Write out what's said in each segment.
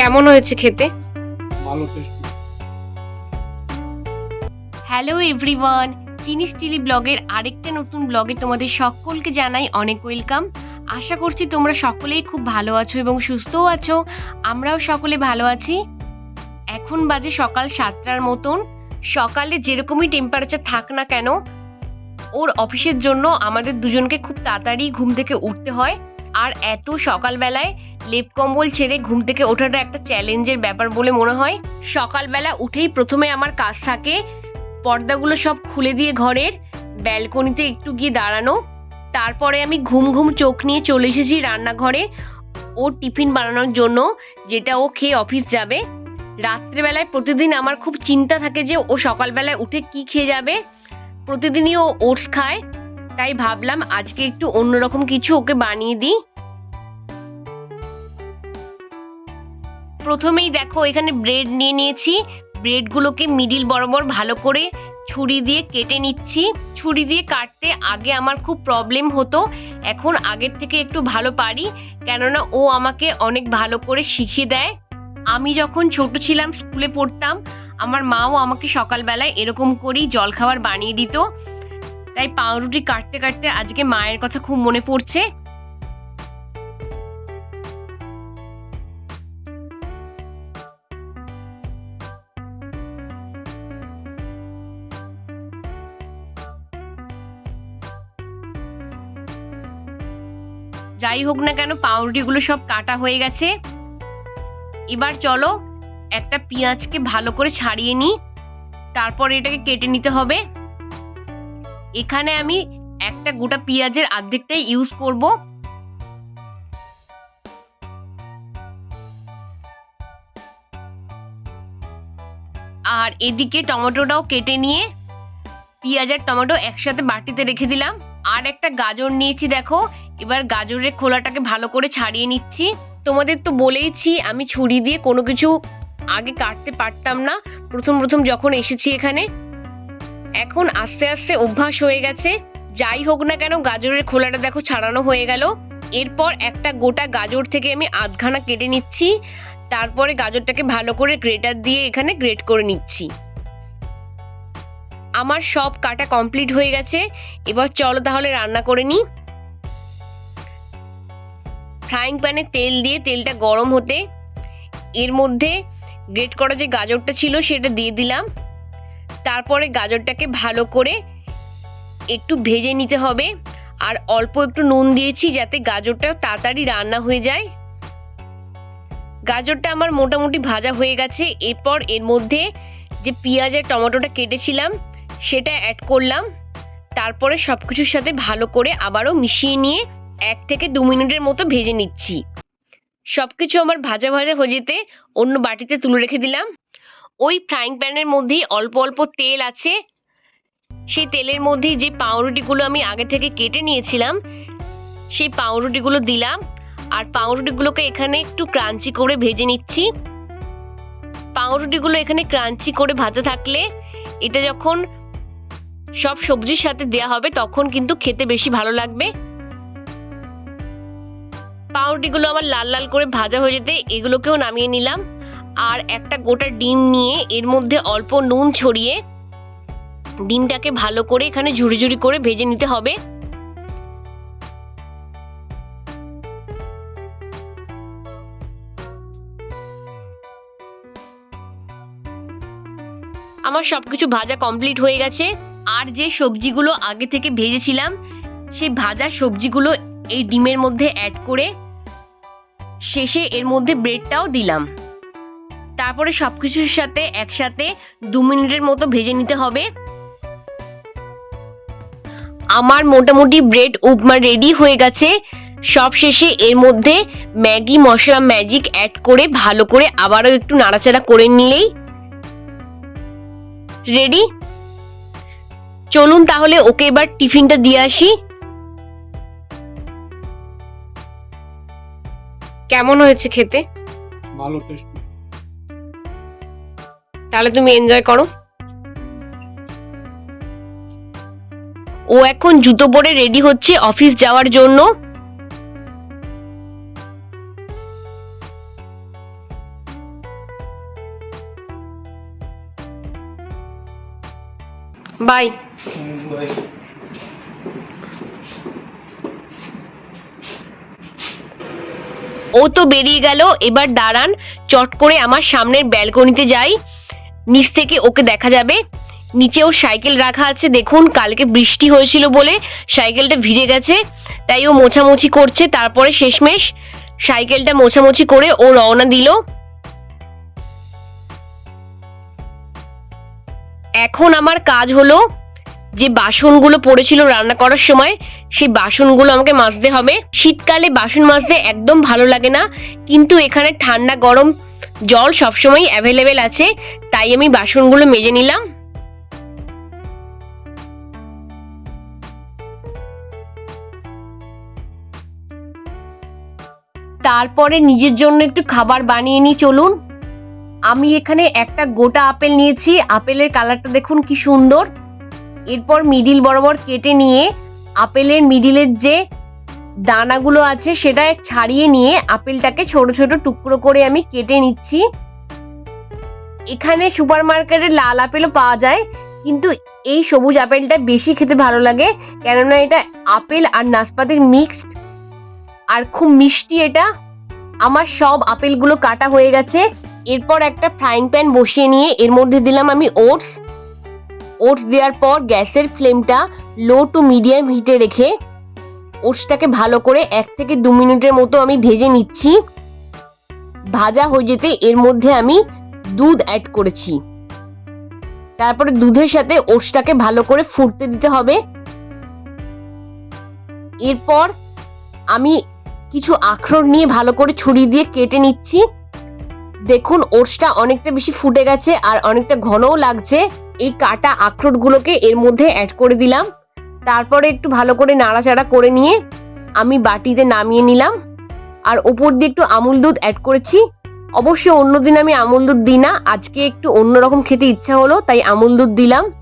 কেমন হয়েছে খেতে? ভালো taste hello everyone Chinese chilli ব্লগের আরেকটা নতুন ব্লগে তোমাদের সকলকে জানাই অনেক ওয়েলকাম আশা করছি তোমরা সকলেই খুব ভালো আছো এবং সুস্থও আছো। আমরাও সকলে ভালো আছি। এখন বাজে সকাল সাতটার মতন। সকালে যেরকমই টেম্পারেচার থাক না কেন ওর অফিসের জন্য আমাদের দুজনকে খুব তাড়াতাড়ি ঘুম থেকে উঠতে হয়। আর এত সকালবেলায় লেপ কম্বল ছেড়ে ঘুম থেকে ওঠাটা একটা চ্যালেঞ্জের ব্যাপার বলে মনে হয়। সকালবেলা উঠেই প্রথমে আমার কাজ থাকে, পর্দাগুলো সব খুলে দিয়ে ঘরের ব্যালকনিতে একটু গিয়ে দাঁড়ানো। তারপরে আমি ঘুম ঘুম চোখ নিয়ে চলে এসেছি রান্নাঘরে ও টিফিন বানানোর জন্য, যেটা ও খেয়ে অফিস যাবে। রাত্রেবেলায় প্রতিদিন আমার খুব চিন্তা থাকে যে ও সকালবেলায় উঠে কি খেয়ে যাবে। প্রতিদিনই ও ওটস খায়, তাই ভাবলাম আজকে একটু অন্যরকম কিছু ওকে বানিয়ে দিই। প্রথমেই দেখো এখানে ব্রেড নিয়ে নিয়েছি। ব্রেডগুলোকে মিডিল বরাবর ভালো করে ছুরি দিয়ে কেটে নিচ্ছি। ছুরি দিয়ে কাটতে আগে আমার খুব প্রবলেম হতো। এখন আগের থেকে একটু ভালো পারি, কেননা ও আমাকে অনেক ভালো করে শিখিয়ে দেয়। আমি যখন ছোট ছিলাম, স্কুলে পড়তাম, আমার মাও আমাকে সকালবেলায় এরকম করেই জলখাবার বানিয়ে দিত। তাই পাউরুটি কাটতে কাটতে আজকে মায়ের কথা খুব মনে পড়ছে। যাই হোক না কেন, পাউরুটিগুলো সব কাটা হয়ে গেছে। এবার চলো একটা পেঁয়াজকে ভালো করে ছাড়িয়ে নিই। তারপর এটাকে কেটে নিতে হবে। এখানে আমি একটা গোটা পেঁয়াজের অর্ধেকটাই ইউজ করব। আর এদিকে টমেটোটাও কেটে নিয়ে পেঁয়াজ আর টমেটো একসাথে বাটিতে রেখে দিলাম। আর একটা গাজর নিয়েছি, দেখো। এবার গাজরের খোলাটাকে ভালো করে ছাড়িয়ে নিচ্ছি। তোমাদের তো বলেইছি, আমি ছুরি দিয়ে কোনো কিছু আগে কাটতে পারতাম না। প্রথম প্রথম যখন এসেছি এখানে, এখন আস্তে আস্তে অভ্যাস হয়ে গেছে। যাই হোক না কেন, গাজরের খোলাটা দেখো ছাড়ানো হয়ে গেল। এরপর একটা গোটা গাজর থেকে আমি আধখানা কেটে নিচ্ছি। তারপরে গাজরটাকে ভালো করে গ্রেটার দিয়ে এখানে গ্রেট করে নিচ্ছি। আমার সব কাটা কমপ্লিট হয়ে গেছে। এবার চলো তাহলে রান্না করে নিই। ফ্রাইং প্যানে তেল দিয়ে তেলটা গরম হতে এর মধ্যে গ্রেট করা যে গাজরটা ছিল সেটা দিয়ে দিলাম। তারপরে গাজরটাকে ভালো করে একটু ভেজে নিতে হবে। আর অল্প একটু নুন দিয়েছি যাতে গাজরটা তাড়াতাড়ি রান্না হয়ে যায়। গাজরটা আমার মোটামুটি ভাজা হয়ে গেছে। এরপর এর মধ্যে যে পেঁয়াজ আর টমেটোটা কেটেছিলাম, সেটা অ্যাড করলাম। তারপরে সব কিছুর সাথে ভালো করে আবারও মিশিয়ে নিয়ে এক থেকে দু মিনিটের মতো ভেজে নিচ্ছি। সব কিছু আমার ভাজা ভাজা হয়ে অন্য বাটিতে তুলে রেখে দিলাম। ওই ফ্রাইং প্যানের মধ্যেই অল্প অল্প তেল আছে। সেই তেলের মধ্যেই যে পাউরুটিগুলো আমি আগে থেকে কেটে নিয়েছিলাম, সেই পাউরুটিগুলো দিলাম। আর পাউরুটিগুলোকে এখানে একটু ক্রাঞ্চি করে ভেজে নিচ্ছি। পাউরুটিগুলো এখানে ক্রাঞ্চি করে ভাজা থাকলে এটা যখন সব সবজির সাথে দেয়া হবে, তখন কিন্তু খেতে বেশি ভালো লাগবে। পাউরুটিগুলো আমার লাল লাল করে ভাজা হয়ে যেতে এগুলোকেও নামিয়ে নিলাম। আর একটা গোটা ডিম নিয়ে এর মধ্যে অল্প নুন ছড়িয়ে ডিমটাকে ভালো করে এখানে ঝুড়ি ঝুড়ি করে ভেজে নিতে হবে। আমার সবকিছু ভাজা কমপ্লিট হয়ে গেছে। আর যে সবজিগুলো আগে থেকে ভেজেছিলাম, সেই ভাজা সবজিগুলো এই ডিমের মধ্যে অ্যাড করে শেষে এর মধ্যে ব্রেডটাও দিলাম। তারপরে সব কিছুর সাথে একসাথে দু মিনিটের মতো ভেজে নিতে হবে। আমার মোটামুটি ব্রেড উপমা রেডি হয়ে গেছে। সব শেষে এর মধ্যে ম্যাগি, মশলা, ম্যাজিক অ্যাড করে ভালো করে আবারও একটু নাড়াচাড়া করে নিলেই রেডি। চলুন তাহলে ওকে এবার টিফিনটা দিয়ে আসি। কেমন হয়েছে খেতে? ভালো টেস্টি তাহলে তুমি এনজয় করো। ও এখন জুতো পরে রেডি হচ্ছে অফিস যাওয়ার জন্য। বাই ও তো বেরিয়ে গেল, এবার দাঁড়ান, চট করে আমার সামনের ব্যালকনিতে যাই, নিচ থেকে ওকে দেখা যাবে। নিচেও সাইকেল রাখা আছে, দেখুন, কালকে বৃষ্টি হয়েছিল বলে সাইকেলটা ভিজে গেছে, তাই ও মোছামুছি করছে, তারপরে শেষমেশ সাইকেলটা মোছামুছি করে ও রওনা দিল। এখন আমার কাজ হলো যে বাসনগুলো পড়েছিল রান্না করার সময় সেই বাসনগুলো আমাকে মাজতে হবে। শীতকালে বাসন মাজতে একদম ভালো লাগে না, কিন্তু এখানে ঠান্ডা গরম জল সবসময় অ্যাভেলেবেল আছে, তাই আমি বাসনগুলো মেজে নিলাম। তারপরে নিজের জন্য একটু খাবার বানিয়ে নিই, চলুন। আমি এখানে একটা গোটা আপেল নিয়েছি, আপেলের কালারটা দেখুন কি সুন্দর। এরপর মিডিল বরাবর কেটে নিয়ে আপেলের মিডিলের যে দানাগুলো আছে সেটা ছাড়িয়ে নিয়ে আপেলটাকে ছোট ছোট টুকরো করে আমি কেটে নিচ্ছি। এখানে সুপার মার্কেটে লাল আপেলও পাওয়া যায়, কিন্তু এই সবুজ আপেলটা বেশি খেতে ভালো লাগে, কেননা এটা আপেল আর নাশপাতির মিক্সড, আর খুব মিষ্টি এটা। আমার সব আপেলগুলো কাটা হয়ে গেছে, এরপর একটা ফ্রাইং প্যান বসিয়ে নিয়ে এর মধ্যে দিলাম আমি ওটস। ওটস দেওয়ার পর গ্যাসের ফ্লেমটা লো টু মিডিয়াম হিটে রেখে ওটসটাকে ভালো করে এক থেকে দু মিনিটের মতো আমি ভেজে নিচ্ছি। ভাজা হয়ে যেতে এর মধ্যে আমি দুধ অ্যাড করেছি। তারপরে দুধের সাথে ওটসটাকে ভালো করে ফুটতে দিতে হবে। এরপর আমি কিছু আখরোট নিয়ে ভালো করে ছুরি দিয়ে কেটে নিচ্ছি। দেখুন, ওটসটা অনেকটা বেশি ফুটে গেছে আর অনেকটা ঘনও লাগছে। এই কাটা আখরোটগুলোকে এর মধ্যে অ্যাড করে দিলাম। তারপরে একটু ভালো করে নাড়াচাড়া করে নিয়ে আমি বাটিতে নামিয়ে নিলাম। আর ওপর দিয়ে একটু আমুল দুধ অ্যাড করেছি। অবশ্য অন্যদিন আমি আমুল দুধ দিই না। আজকে একটু অন্যরকম খেতে ইচ্ছা হলো, তাই আমুল দুধ দিলাম।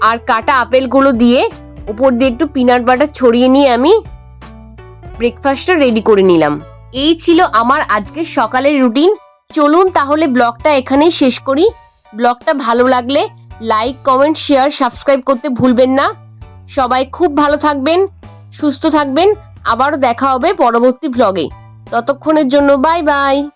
আর কাটা আপেলগুলো দিয়ে উপর দিয়ে একটু পিনাট বাটার ছড়িয়ে নিয়ে আমি ব্রেকফাস্টটা রেডি করে নিলাম। এই ছিল আমার আজকের সকালের রুটিন। চলুন তাহলে ব্লগটা এখানেই শেষ করি। ব্লগটা ভালো লাগলে লাইক, কমেন্ট, শেয়ার, সাবস্ক্রাইব করতে ভুলবেন না। সবাই খুব ভালো থাকবেন, সুস্থ থাকবেন। আবারও দেখা হবে পরবর্তী ব্লগে। ততক্ষণের জন্য বাই বাই।